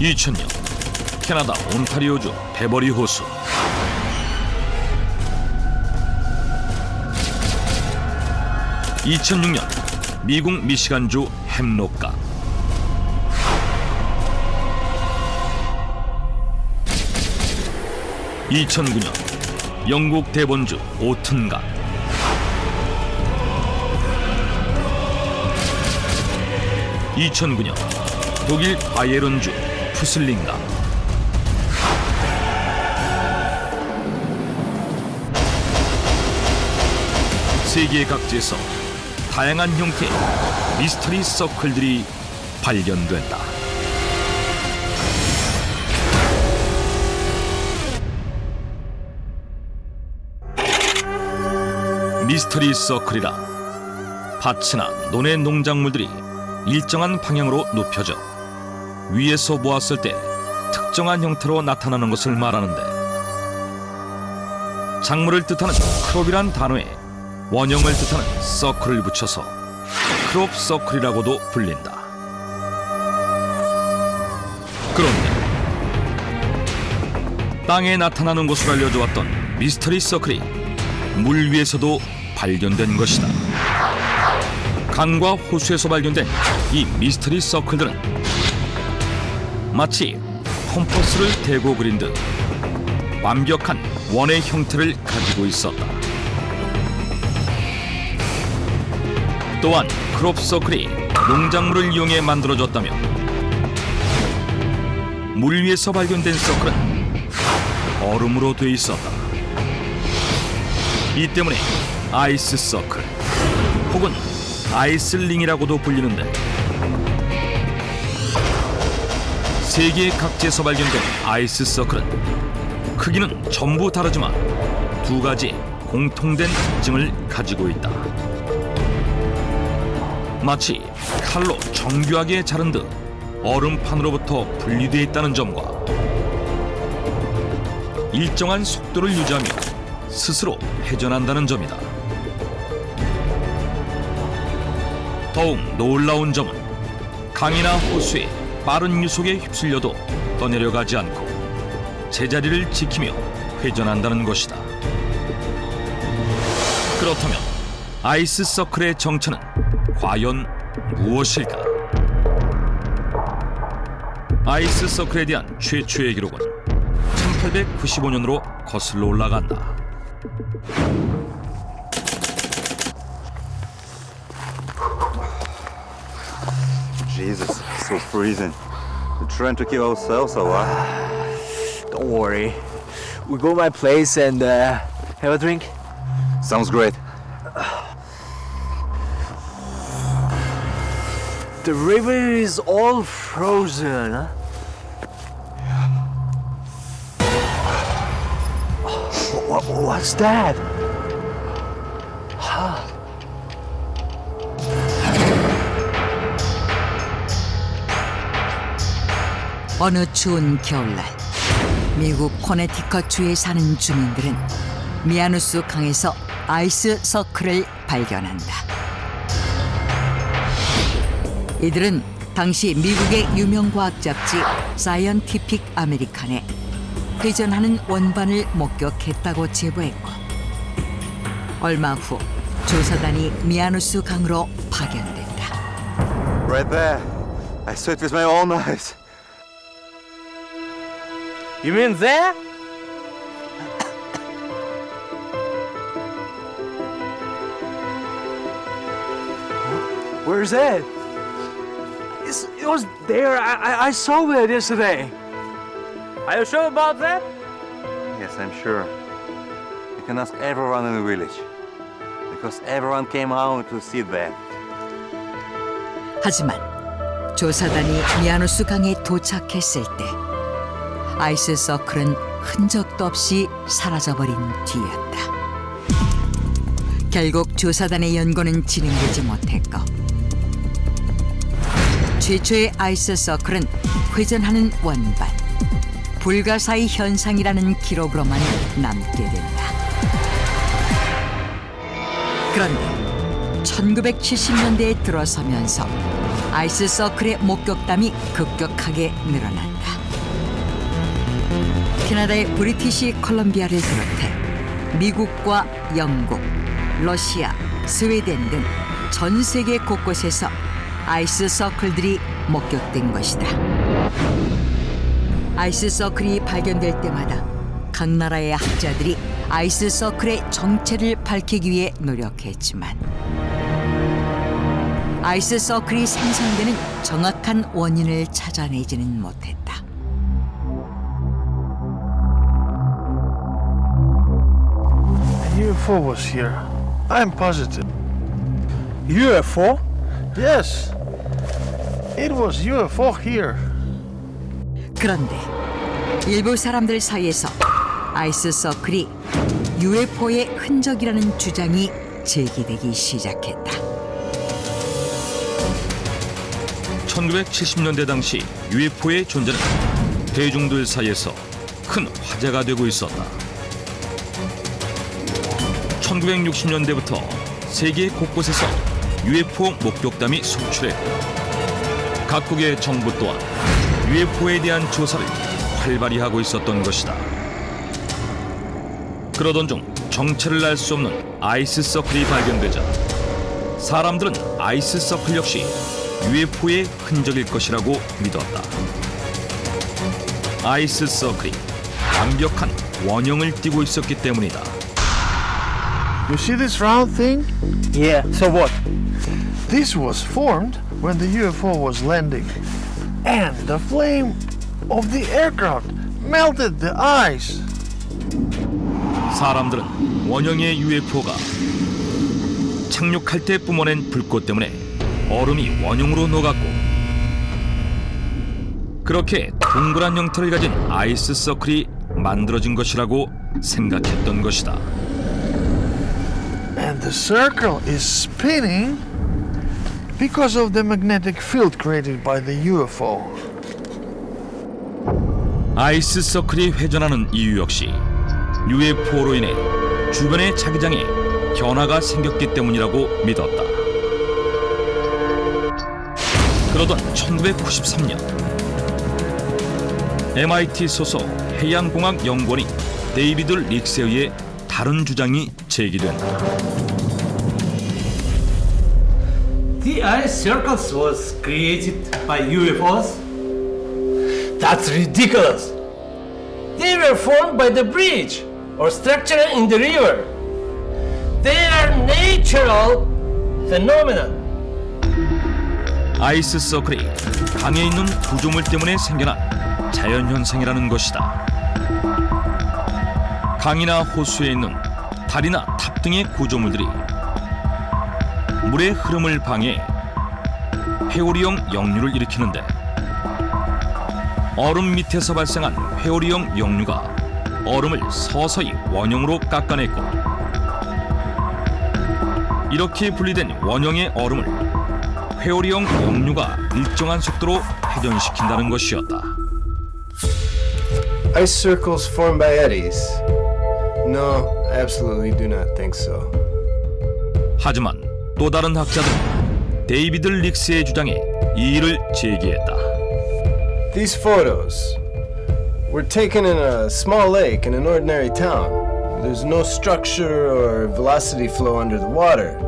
2000년 캐나다 온타리오주 베버리 호수. (2006년) 미국 미시간주 햄록강 (2009년) 영국 대본주 오튼강 (2009년) 독일 바이에른주 푸슬링강 세계 각지에서 다양한 형태의 미스터리 서클들이 발견된다. 미스터리 서클이라 밭이나 논의 농작물들이 일정한 방향으로 눕혀져 위에서 보았을 때 특정한 형태로 나타나는 것을 말하는데 작물을 뜻하는 크롭이란 단어에 원형을 뜻하는 서클을 붙여서 크롭 서클이라고도 불린다. 그런데 땅에 나타나는 것으로 알려져 왔던 미스터리 서클이 물 위에서도 발견된 것이다. 강과 호수에서 발견된 이 미스터리 서클들은 마치 컴퍼스를 대고 그린 듯 완벽한 원의 형태를 가지고 있었다. 또한 크롭 서클이 농작물을 이용해 만들어졌다며 물 위에서 발견된 서클은 얼음으로 돼 있었다. 이 때문에 아이스 서클 혹은 아이슬링이라고도 불리는데 세계 각지에서 발견된 아이스 서클은 크기는 전부 다르지만 두 가지 공통된 특징을 가지고 있다. 마치 칼로 정교하게 자른 듯 얼음판으로부터 분리되어 있다는 점과 일정한 속도를 유지하며 스스로 회전한다는 점이다. 더욱 놀라운 점은 강이나 호수에 빠른 유속에 휩쓸려도 떠내려가지 않고 제자리를 지키며 회전한다는 것이다. 그렇다면 아이스 서클의 정체는 과연 무엇일까? 아이스 서클에 대한 최초의 기록은 1895년으로 거슬러 올라간다. Jesus, it's so freezing. We're trying to keep ourselves alive. Don't worry. We go to my place and uh, have a drink. Sounds great. The river is all frozen. Huh? What's that? 어느 추운 겨울날 미국 코네티컷 주에 사는 주민들은 미아누스 강에서 아이스 서클을 발견한다. 이들은 당시 미국의 유명 과학 잡지 사이언티픽 아메리칸에 회전하는 원반을 목격했다고 제보했고 얼마 후 조사단이 미아누스 강으로 파견된다. Right there. I saw it with my own eyes. You mean there? Where's that? It's, it was there. I, I, I saw it yesterday. Are you sure about that? Yes, I'm sure. You can ask everyone in the village. Because everyone came out to see that. 하지만 조사단이 미아누스 강에 도착했을 때 아이스 서클은 흔적도 없이 사라져버린 뒤였다. 결국 조사단의 연구는 진행되지 못했고 최초의 아이스 서클은 회전하는 원반 불가사의 현상이라는 기록으로만 남게 된다. 그런데 1970년대에 들어서면서 아이스 서클의 목격담이 급격하게 늘어난다. 캐나다의 브리티시 콜럼비아를 비롯해 미국과 영국, 러시아, 스웨덴 등 전 세계 곳곳에서 아이스 서클들이 목격된 것이다. 아이스 서클이 발견될 때마다 각 나라의 학자들이 아이스 서클의 정체를 밝히기 위해 노력했지만 아이스 서클이 생성되는 정확한 원인을 찾아내지는 못했다. UFO was here. I'm positive. UFO? Yes. It was UFO here. 그런데 일부 사람들 사이에서 아이스 서클이 UFO의 흔적이라는 주장이 제기되기 시작했다. 1970년대 당시 UFO의 존재는 대중들 사이에서 큰 화제가 되고 있었다. 1960년대부터 세계 곳곳에서 UFO 목격담이 속출했고 각국의 정부 또한 UFO에 대한 조사를 활발히 하고 있었던 것이다. 그러던 중 정체를 알 수 없는 아이스 서클이 발견되자 사람들은 아이스 서클 역시 UFO의 흔적일 것이라고 믿었다. 아이스 서클이 완벽한 원형을 띠고 있었기 때문이다. You see this round thing? Yeah. So what? This was formed when the UFO was landing. And the flame of the aircraft melted the ice. 사람들은 원형의 UFO가 착륙할 때 뿜어낸 불꽃 때문에 얼음이 원형으로 녹았고 그렇게 동그란 형태를 가진 아이스 서클이 만들어진 것이라고 생각했던 것이다. The circle is spinning because of the magnetic field created by the UFO. 아이스 서클이 회전하는 이유 역시 UFO로 인해 주변의 자기장에 변화가 생겼기 때문이라고 믿었다. 그러던 1993년 MIT 소속 해양공학 연구원인 데이비드 릭스에 의해 다른 주장이 제기된다. The ice circles was created by UFOs? That's ridiculous! They were formed by the bridge or structure in the river. They are natural phenomena. 아이스 서클이 강에 있는 구조물 때문에 생겨난 자연 현상이라는 것이다. 강이나 호수에 있는 달이나 탑 등의 구조물들이 물의 흐름을 방해 회오리형 역류를 일으키는데 얼음 밑에서 발생한 회오리형 역류가 얼음을 서서히 원형으로 깎아냈고 이렇게 분리된 원형의 얼음을 회오리형 역류가 일정한 속도로 회전시킨다는 것이었다. Ice circles formed by eddies? No, absolutely do not think so. 하지만 또 다른 학자들은 데이비드 릭스의 주장에 이의를 제기했다. These photos were taken in a small lake in an ordinary town. There's no structure or velocity flow under the water,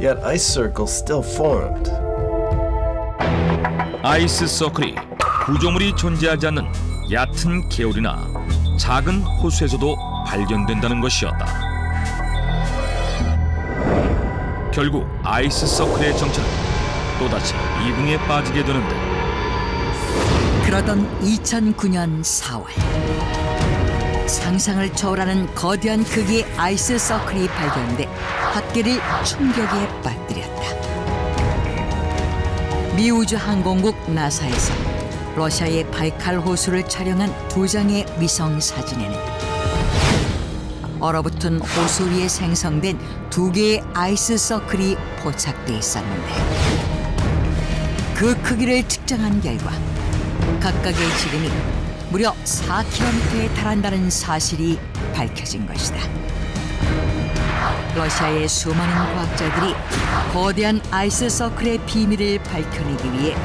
yet ice circles still formed. 아이스 서클이 구조물이 존재하지 않는 얕은 개울이나 작은 호수에서도 발견된다는 것이었다. 결국 아이스 서클의 정체는 또다시 미궁에 빠지게 되는데 그러던 2009년 4월 상상을 초월하는 거대한 크기의 아이스 서클이 발견돼 학계를 충격에 빠뜨렸다. 미 우주 항공국 나사에서 러시아의 바이칼 호수를 촬영한 두 장의 위성 사진에는 얼어붙은 호수 위에 생성된 두 개의 아이스 서클이 포착돼 있었는데 그 크기를 측정한 결과 각각의 지름이 무려 4km에 달한다는 사실이 밝혀진 것이다. 러시아의 수많은 과학자들이 거대한 아이스 서클의 비밀을 밝혀내기 위해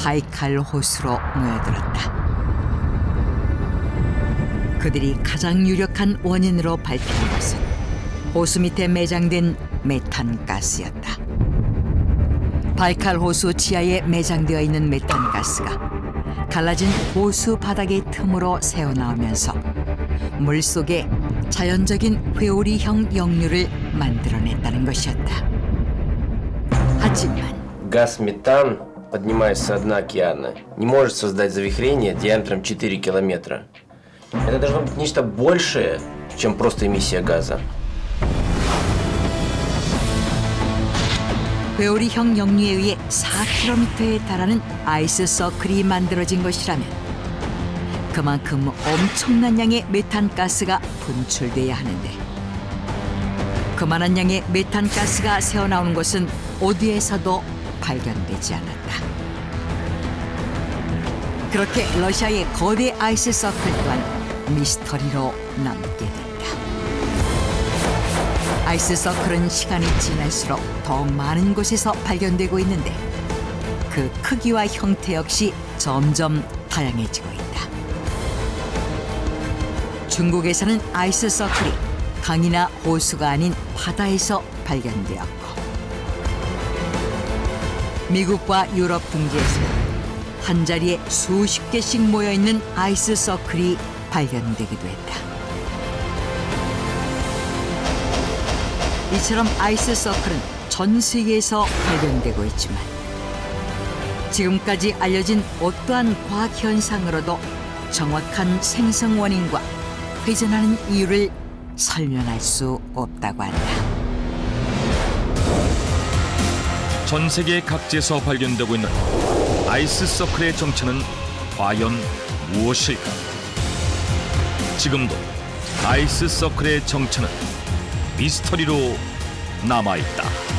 바이칼 호수로 모여들었다. 그들이 가장 유력한 원인으로 밝힌 것은 호수 밑에 매장된 메탄 가스였다. 바이칼 호수 지하에 매장되어 있는 메탄 가스가 갈라진 호수 바닥의 틈으로 새어나오면서 물 속에 자연적인 회오리형 역류를 만들어냈다는 것이었다. 하지만 Газ метан, поднимаясь со дна океана, не может создать завихрение диаметром 4 километра. Это должно быть нечто большее, чем просто эмиссия газа. 회오리형 역류에 의해 4km에 달하는 아이스 서클이 만들어진 것이라면 그만큼 엄청난 양의 메탄 가스가 분출돼야 하는데 그만한 양의 메탄 가스가 새어나오는 것은 어디에서도 발견되지 않았다. 그렇게 러시아의 거대 아이스 서클 또한 미스터리로 남게 된다. 아이스 서클은 시간이 지날수록 더 많은 곳에서 발견되고 있는데 그 크기와 형태 역시 점점 다양해지고 있다. 중국에서는 아이스 서클이 강이나 호수가 아닌 바다에서 발견되었고 미국과 유럽 등지에서는 한 자리에 수십 개씩 모여 있는 아이스 서클이 발견되기도 했다. 이처럼 아이스 서클은 전 세계에서 발견되고 있지만 지금까지 알려진 어떠한 과학 현상으로도 정확한 생성 원인과 회전하는 이유를 설명할 수 없다고 한다. 전 세계 각지에서 발견되고 있는 아이스 서클의 정체는 과연 무엇일까? 지금도 아이스 서클의 정체는 미스터리로 남아 있다.